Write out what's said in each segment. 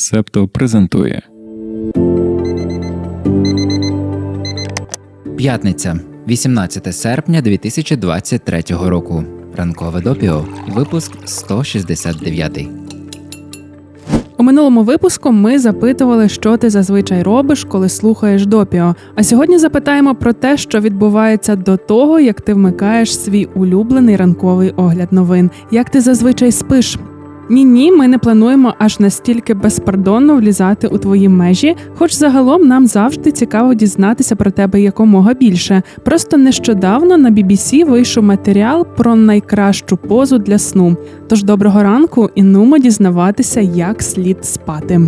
Септо презентує П'ятниця, 18 серпня 2023 року. Ранкове допіо. Випуск 169. У минулому випуску ми запитували, що ти зазвичай робиш, коли слухаєш допіо. А сьогодні запитаємо про те, що відбувається до того, як ти вмикаєш свій улюблений ранковий огляд новин. Як ти зазвичай спиш? Ні, ні, ми не плануємо аж настільки безпардонно влізати у твої межі, хоч загалом нам завжди цікаво дізнатися про тебе якомога більше. Просто нещодавно на BBC вийшов матеріал про найкращу позу для сну. Тож доброго ранку і нумо дізнаватися, як слід спати.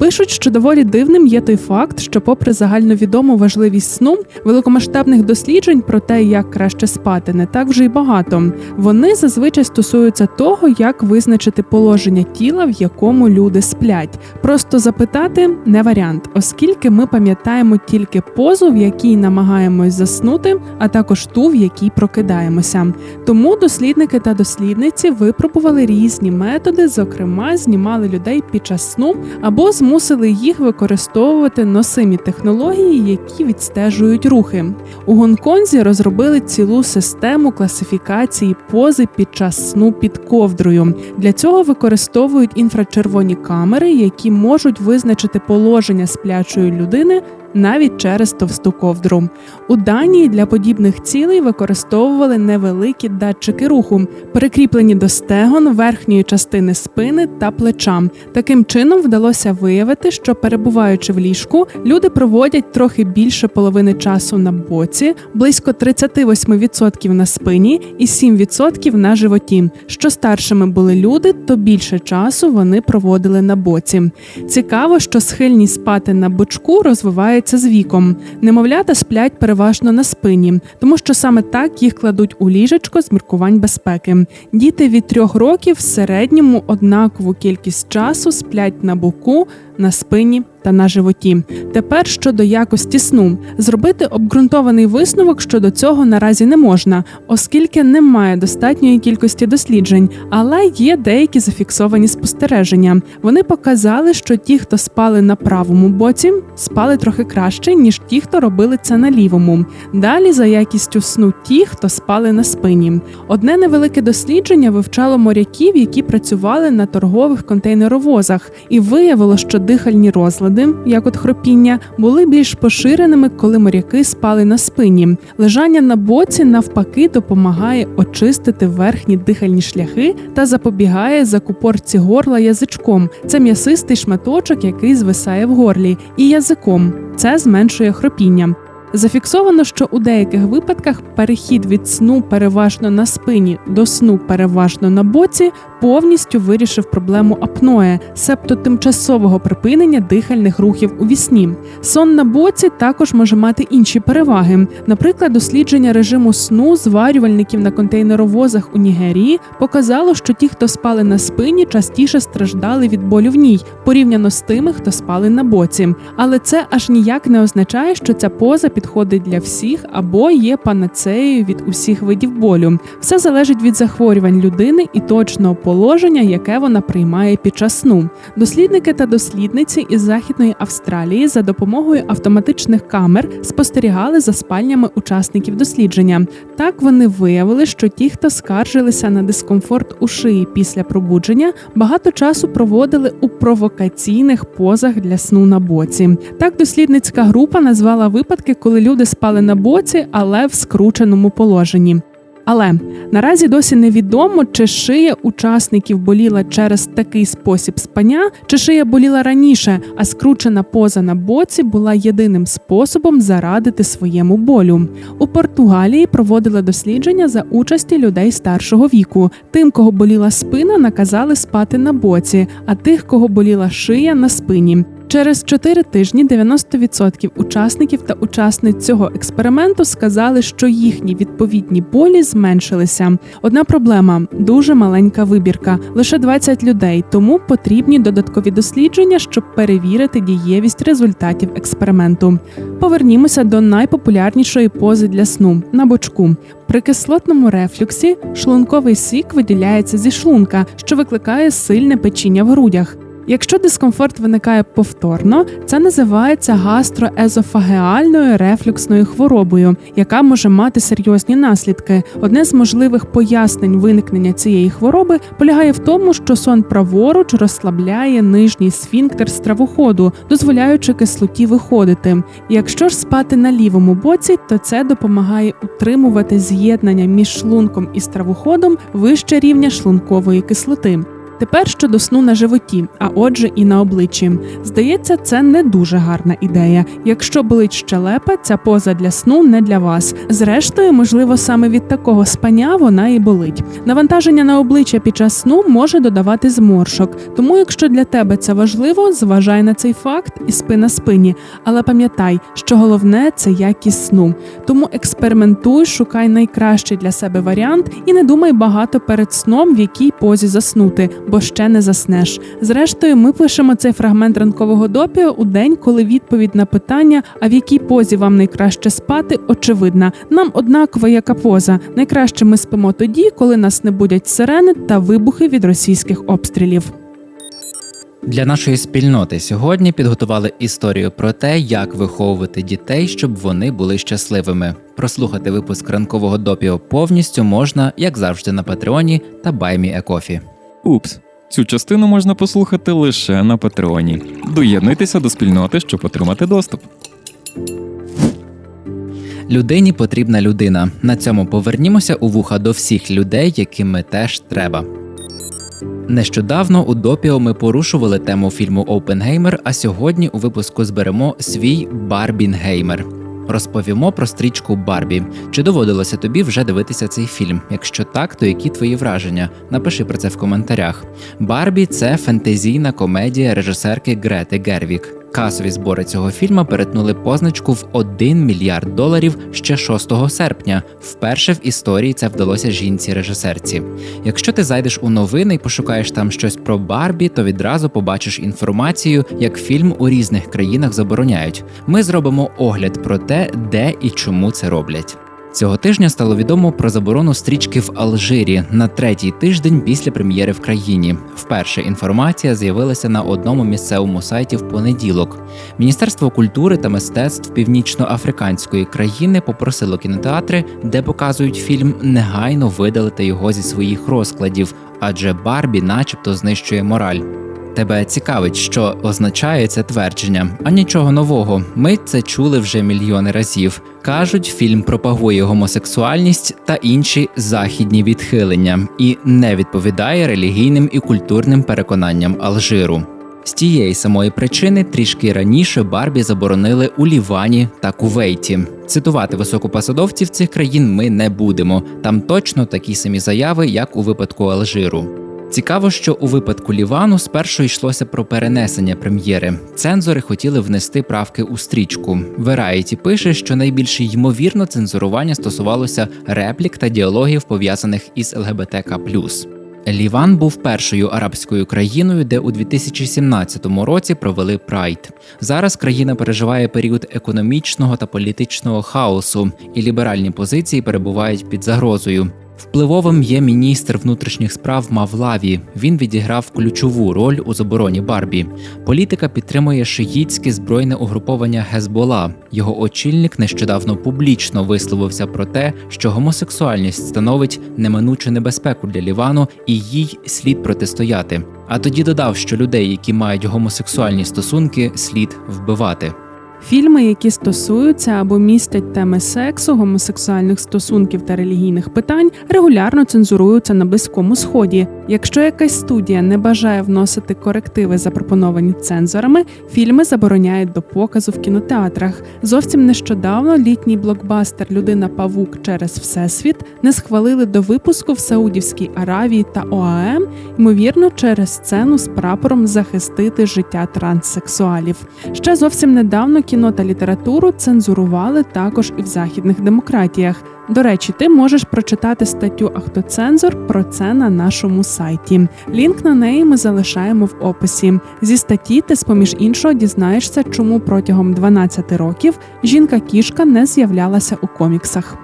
Пишуть, що доволі дивним є той факт, що, попри загальновідому важливість сну, великомасштабних досліджень про те, як краще спати, не так вже й багато. Вони зазвичай стосуються того, як визначити положення тіла, в якому люди сплять. Просто запитати не варіант, оскільки ми пам'ятаємо тільки позу, в якій намагаємось заснути, а також ту, в якій прокидаємося. Тому дослідники та дослідниці випробували різні методи, зокрема, знімали людей під час сну або змусили їх використовувати носимі технології, які відстежують рухи. У Гонконзі розробили цілу систему класифікації пози під час сну під ковдрою. Для цього використовують інфрачервоні камери, які можуть визначити положення сплячої людини навіть через товсту ковдру. У Данії для подібних цілей використовували невеликі датчики руху, прикріплені до стегон, верхньої частини спини та плеча. Таким чином вдалося виявити, що перебуваючи в ліжку, люди проводять трохи більше половини часу на боці, близько 38% на спині і 7% на животі. Що старшими були люди, то більше часу вони проводили на боці. Цікаво, що схильність спати на бочку розвивається з віком. Немовлята сплять переважно на спині, тому що саме так їх кладуть у ліжечко з міркувань безпеки. Діти від трьох років в середньому однакову кількість часу сплять на боку, на спині та на животі. Тепер щодо якості сну, зробити обґрунтований висновок щодо цього наразі не можна, оскільки немає достатньої кількості досліджень, але є деякі зафіксовані спостереження. Вони показали, що ті, хто спали на правому боці, спали трохи краще, ніж ті, хто робили це на лівому. Далі за якістю сну ті, хто спали на спині. Одне невелике дослідження вивчало моряків, які працювали на торгових контейнеровозах, і виявило, що дихальні розлади, як от хропіння, були більш поширеними, коли моряки спали на спині. Лежання на боці навпаки допомагає очистити верхні дихальні шляхи та запобігає закупорці горла язичком. Це м'ясистий шматочок, який звисає в горлі, і язиком. Це зменшує хропіння. Зафіксовано, що у деяких випадках перехід від сну переважно на спині до сну переважно на боці повністю вирішив проблему апноe, себто тимчасового припинення дихальних рухів у вісні. Сон на боці також може мати інші переваги. Наприклад, дослідження режиму сну зварювальників на контейнеровозах у Нігерії показало, що ті, хто спали на спині, частіше страждали від болю в ній, порівняно з тими, хто спали на боці. Але це аж ніяк не означає, що ця поза підходить для всіх або є панацеєю від усіх видів болю. Все залежить від захворювань людини і точного положення, яке вона приймає під час сну. Дослідники та дослідниці із Західної Австралії за допомогою автоматичних камер спостерігали за спальнями учасників дослідження. Так вони виявили, що ті, хто скаржилися на дискомфорт у шиї після пробудження, багато часу проводили у провокаційних позах для сну на боці. Так дослідницька група назвала випадки, коли люди спали на боці, але в скрученому положенні. Але наразі досі невідомо, чи шия учасників боліла через такий спосіб спання, чи шия боліла раніше, а скручена поза на боці була єдиним способом зарадити своєму болю. У Португалії проводили дослідження за участі людей старшого віку. Тим, кого боліла спина, наказали спати на боці, а тих, кого боліла шия на спині. Через 4 тижні 90% учасників та учасниць цього експерименту сказали, що їхні відповідні болі зменшилися. Одна проблема дуже маленька вибірка, лише 20 людей, тому потрібні додаткові дослідження, щоб перевірити дієвість результатів експерименту. Повернімося до найпопулярнішої пози для сну на бочку. При кислотному рефлюксі шлунковий сік виділяється зі шлунка, що викликає сильне печіння в грудях. Якщо дискомфорт виникає повторно, це називається гастроезофагеальною рефлюксною хворобою, яка може мати серйозні наслідки. Одне з можливих пояснень виникнення цієї хвороби полягає в тому, що сон праворуч розслабляє нижній сфінктер стравоходу, дозволяючи кислоті виходити. Якщо ж спати на лівому боці, то це допомагає утримувати з'єднання між шлунком і стравоходом вище рівня шлункової кислоти. Тепер щодо сну на животі, а отже, і на обличчі. Здається, це не дуже гарна ідея. Якщо болить щелепа, ця поза для сну не для вас. Зрештою, можливо, саме від такого спання вона і болить. Навантаження на обличчя під час сну може додавати зморшок. Тому, якщо для тебе це важливо, зважай на цей факт і спи на спині. Але пам'ятай, що головне це якість сну. Тому експериментуй, шукай найкращий для себе варіант і не думай багато перед сном, в якій позі заснути, бо ще не заснеш. Зрештою, ми пишемо цей фрагмент ранкового допіо у день, коли відповідь на питання, а в якій позі вам найкраще спати, очевидна. Нам однаково яка поза. Найкраще ми спимо тоді, коли нас не будять сирени та вибухи від російських обстрілів. Для нашої спільноти сьогодні підготували історію про те, як виховувати дітей, щоб вони були щасливими. Прослухати випуск ранкового допіо повністю можна, як завжди, на Патреоні та Баймі Екофі. Упс. Цю частину можна послухати лише на Патреоні. Доєднуйтеся до спільноти, щоб отримати доступ. Людині потрібна людина. На цьому повернімося у вуха до всіх людей, яким ми теж треба. Нещодавно у допіо ми порушували тему фільму Опенгеймер, а сьогодні у випуску зберемо свій Барбінгеймер. Розповімо про стрічку Барбі. Чи доводилося тобі вже дивитися цей фільм? Якщо так, то які твої враження? Напиши про це в коментарях. Барбі це фентезійна комедія режисерки Грети Гервік. Касові збори цього фільму перетнули позначку в 1 мільярд доларів ще 6 серпня. Вперше в історії це вдалося жінці-режисерці. Якщо ти зайдеш у новини і пошукаєш там щось про Барбі, то відразу побачиш інформацію, як фільм у різних країнах забороняють. Ми зробимо огляд про те, де і чому це роблять. Цього тижня стало відомо про заборону стрічки в Алжирі на третій тиждень після прем'єри в країні. Вперше інформація з'явилася на одному місцевому сайті в понеділок. Міністерство культури та мистецтв північноафриканської країни попросило кінотеатри, де показують фільм, негайно видалити його зі своїх розкладів, адже Барбі, начебто, знищує мораль. Тебе цікавить, що означає це твердження, а нічого нового. Ми це чули вже мільйони разів. Кажуть, фільм пропагує гомосексуальність та інші західні відхилення і не відповідає релігійним і культурним переконанням Алжиру. З тієї самої причини трішки раніше Барбі заборонили у Лівані та Кувейті. Цитувати високопосадовців цих країн ми не будемо. Там точно такі самі заяви, як у випадку Алжиру. Цікаво, що у випадку Лівану спершу йшлося про перенесення прем'єри. Цензори хотіли внести правки у стрічку. Variety пише, що найбільш ймовірно цензурування стосувалося реплік та діалогів пов'язаних із ЛГБТК. Ліван був першою арабською країною, де у 2017 році провели прайд. Зараз країна переживає період економічного та політичного хаосу, і ліберальні позиції перебувають під загрозою. Впливовим є міністр внутрішніх справ Мавлаві. Він відіграв ключову роль у забороні Барбі. Політика підтримує шиїтське збройне угруповання Гезбола. Його очільник нещодавно публічно висловився про те, що гомосексуальність становить неминучу небезпеку для Лівану і їй слід протистояти. А тоді додав, що людей, які мають гомосексуальні стосунки, слід вбивати. Фільми, які стосуються або містять теми сексу, гомосексуальних стосунків та релігійних питань, регулярно цензуруються на близькому сході. Якщо якась студія не бажає вносити корективи, запропоновані цензорами, фільми забороняють до показу в кінотеатрах. Зовсім нещодавно літній блокбастер Людина Павук через Всесвіт не схвалили до випуску в Саудівській Аравії та ОАЕ, ймовірно, через сцену з прапором захистити життя транссексуалів. Ще зовсім недавно кіно та літературу цензурували також і в західних демократіях. До речі, ти можеш прочитати статтю Ахтоцензор про це на нашому сайті. Лінк на неї ми залишаємо в описі. Зі статті ти, з поміж іншого, дізнаєшся, чому протягом 12 років жінка-кішка не з'являлася у коміксах.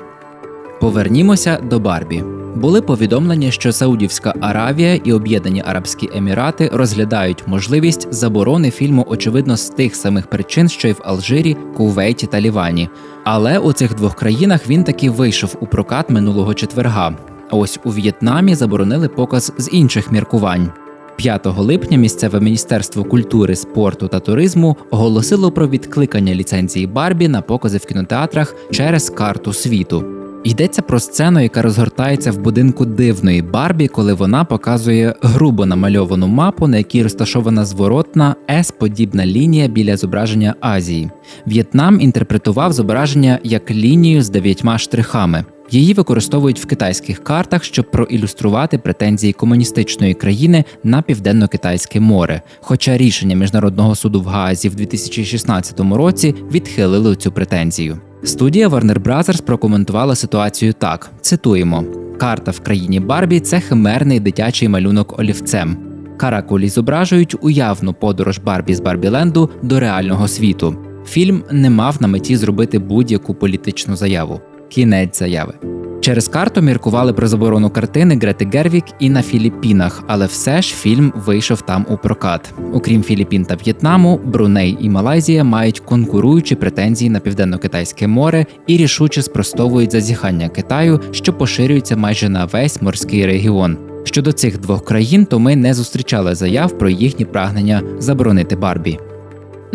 Повернімося до Барбі. Були повідомлення, що Саудівська Аравія і Об'єднані Арабські Емірати розглядають можливість заборони фільму, очевидно, з тих самих причин, що й в Алжирі, Кувейті та Лівані. Але у цих двох країнах він таки вийшов у прокат минулого четверга. А ось у В'єтнамі заборонили показ з інших міркувань. 5 липня місцеве міністерство культури, спорту та туризму оголосило про відкликання ліцензії Барбі на покази в кінотеатрах через карту світу. Йдеться про сцену, яка розгортається в будинку дивної Барбі, коли вона показує грубо намальовану мапу, на якій розташована зворотна С-подібна лінія біля зображення Азії. В'єтнам інтерпретував зображення як лінію з дев'ятьма штрихами. Її використовують в китайських картах, щоб проілюструвати претензії комуністичної країни на південно-китайське море. Хоча рішення міжнародного суду в Гаазі в 2016 році відхилили цю претензію. Студія Warner Bros. прокоментувала ситуацію так: цитуємо: карта в країні Барбі це химерний дитячий малюнок олівцем. Каракулі зображують уявну подорож Барбі з Барбіленду до реального світу. Фільм не мав на меті зробити будь-яку політичну заяву. Кінець заяви. Через карту міркували про заборону картини Грети Гервік і на Філіппінах, але все ж фільм вийшов там у прокат. Окрім Філіппін та В'єтнаму, Бруней і Малайзія мають конкуруючі претензії на південно-китайське море і рішуче спростовують зазіхання Китаю, що поширюється майже на весь морський регіон. Щодо цих двох країн, то ми не зустрічали заяв про їхні прагнення заборонити Барбі.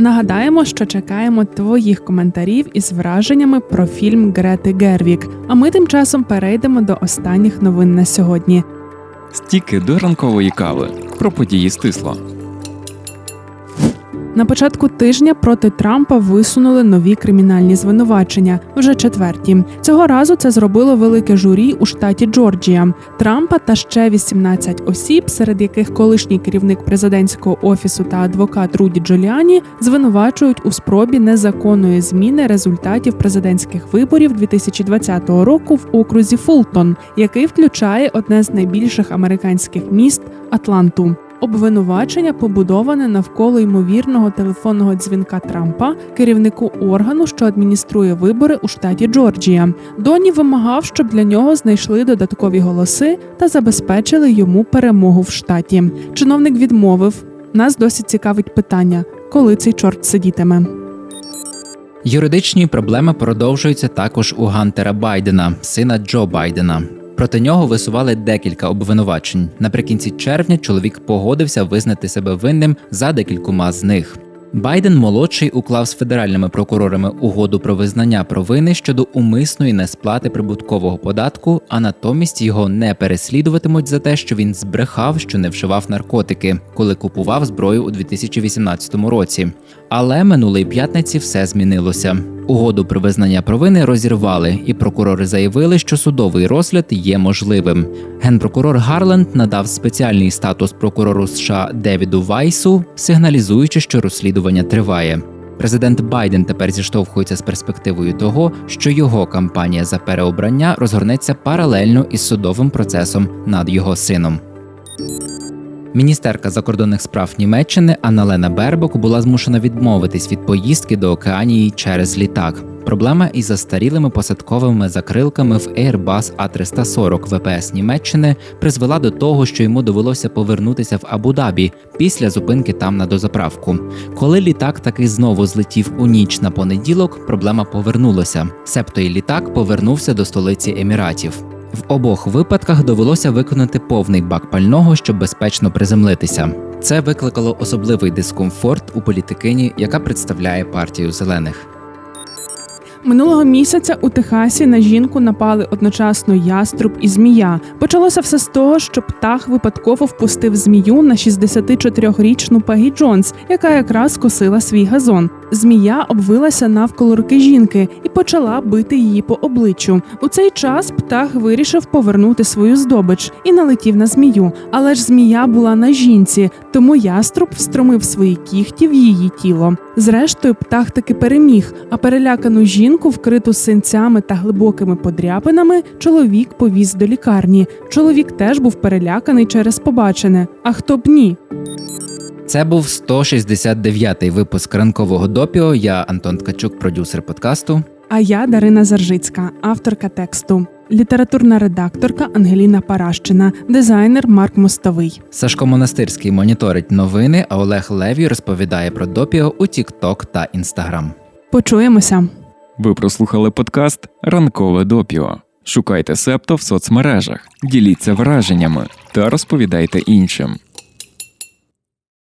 Нагадаємо, що чекаємо твоїх коментарів із враженнями про фільм Грети Гервік. А ми тим часом перейдемо до останніх новин на сьогодні. Стіки до ранкової кави про події стисло. На початку тижня проти Трампа висунули нові кримінальні звинувачення, вже четверті. Цього разу це зробило велике журі у штаті Джорджія. Трампа та ще 18 осіб, серед яких колишній керівник президентського офісу та адвокат Руді Джуліані, звинувачують у спробі незаконної зміни результатів президентських виборів 2020 року в окрузі Фултон, який включає одне з найбільших американських міст Атланту. Обвинувачення побудоване навколо ймовірного телефонного дзвінка Трампа, керівнику органу, що адмініструє вибори у штаті Джорджія. Доні вимагав, щоб для нього знайшли додаткові голоси та забезпечили йому перемогу в штаті. Чиновник відмовив. Нас досить цікавить питання, коли цей чорт сидітиме. Юридичні проблеми продовжуються також у Гантера Байдена, сина Джо Байдена. Проти нього висували декілька обвинувачень. Наприкінці червня чоловік погодився визнати себе винним за декількома з них. Байден молодший уклав з федеральними прокурорами угоду про визнання провини щодо умисної несплати прибуткового податку, а натомість його не переслідуватимуть за те, що він збрехав, що не вживав наркотики, коли купував зброю у 2018 році. Але минулої п'ятниці все змінилося. Угоду про визнання провини розірвали, і прокурори заявили, що судовий розгляд є можливим. Генпрокурор Гарленд надав спеціальний статус прокурору США Девіду Вайсу, сигналізуючи, що розслідування триває. Президент Байден тепер зіштовхується з перспективою того, що його кампанія за переобрання розгорнеться паралельно із судовим процесом над його сином. Міністерка закордонних справ Німеччини Анналена Бербок була змушена відмовитись від поїздки до Океанії через літак. Проблема із застарілими посадковими закрилками в Airbus A340 ВПС Німеччини призвела до того, що йому довелося повернутися в Абу-Дабі після зупинки там на дозаправку. Коли літак таки знову злетів у ніч на понеділок, проблема повернулася. Себто і літак повернувся до столиці Еміратів. В обох випадках довелося виконати повний бак пального, щоб безпечно приземлитися. Це викликало особливий дискомфорт у політикині, яка представляє партію зелених. Минулого місяця у Техасі на жінку напали одночасно яструб і змія. Почалося все з того, що птах випадково впустив змію на 64-річну Пегі Джонс, яка якраз косила свій газон. Змія обвилася навколо руки жінки і почала бити її по обличчю. У цей час птах вирішив повернути свою здобич і налетів на змію. Але ж змія була на жінці, тому яструб встромив свої кіхті в її тіло. Зрештою, птах таки переміг, а перелякану жінку, вкриту синцями та глибокими подряпинами, чоловік повіз до лікарні. Чоловік теж був переляканий через побачене. А хто б ні? Це був 169-й випуск ранкового допіо. Я Антон Ткачук, продюсер подкасту. А я Дарина Заржицька, авторка тексту. літературна редакторка Ангеліна Паращина, дизайнер Марк Мостовий. Сашко Монастирський моніторить новини, а Олег Левій розповідає про допіо у TikTok та Instagram. Почуємося. Ви прослухали подкаст Ранкове допіо. Шукайте септо в соцмережах, діліться враженнями та розповідайте іншим.